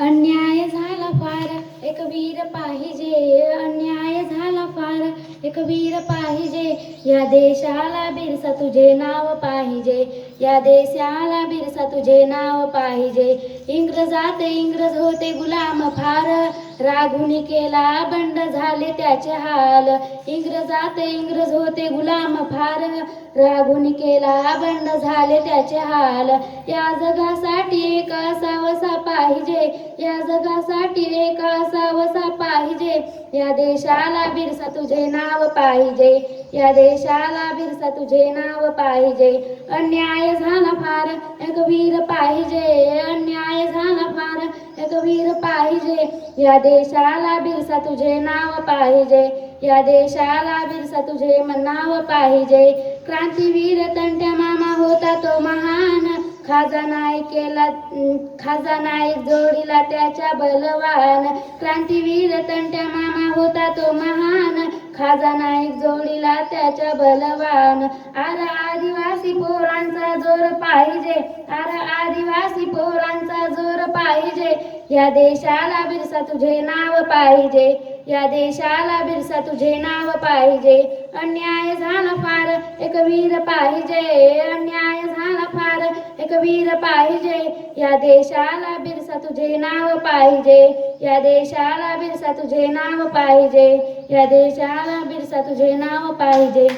अन्याय झाला फार एक वीर पाहिजे. अन्याय झाला फार एक वीर पाहिजे. या देशाला बिरसा तुझे नाव पाहिजे. या देशाला बिरसा तुझे नाव पाहिजे. इंग्रजात इंग्रज होते गुलाम फार. राघुनी केला बंड झाले त्याचे हाल. इंग्रजात इंग्रज होते गुलाम फार. राघुनी केला बंड झाले त्याचे हाल. या जगासाठी एक असावसा पाहिजे. जगासाठी एक असावसा पाहिजे. या देशाला बिरसा तुझे नाव पाहिजे. या देशाला बिरसा तुझे नाव पाहिजे. अन्याय झाला फार एक वीर पाहिजे. अन्याय झाला फार एक वीर पाहिजे. या देशाला बिरसा तुझे नाव पाहिजे. या देशाला बिरसा तुझे नाव पाहिजे. क्रांतीवीर तंट्या मामा होता तो महा खाजा नाईक केला खाजा नाईक जोडीला त्याच्या बलवान. क्रांतीवीर तंट्या मामा होता तो महान. खाजा नाईक जोडीला त्याच्या बलवान. आर आदिवासी पोरांचा जोर पाहिजे. आर आदिवासी पोरांचा जोर पाहिजे. या देशाला बिरसा तुझे नाव पाहिजे. या देशाला बिरसा तुझे नाव पाहिजे. अन्याय झाला फार एक वीर पाहिजे. अन्याय झाला फार एक वीर पाहिजे. या देशाला बिरसा तुझे नाव पाहिजे. या देशाला बिरसा तुझे नाव पाहिजे. या देशाला बिरसा तुझे नाव पाहिजे.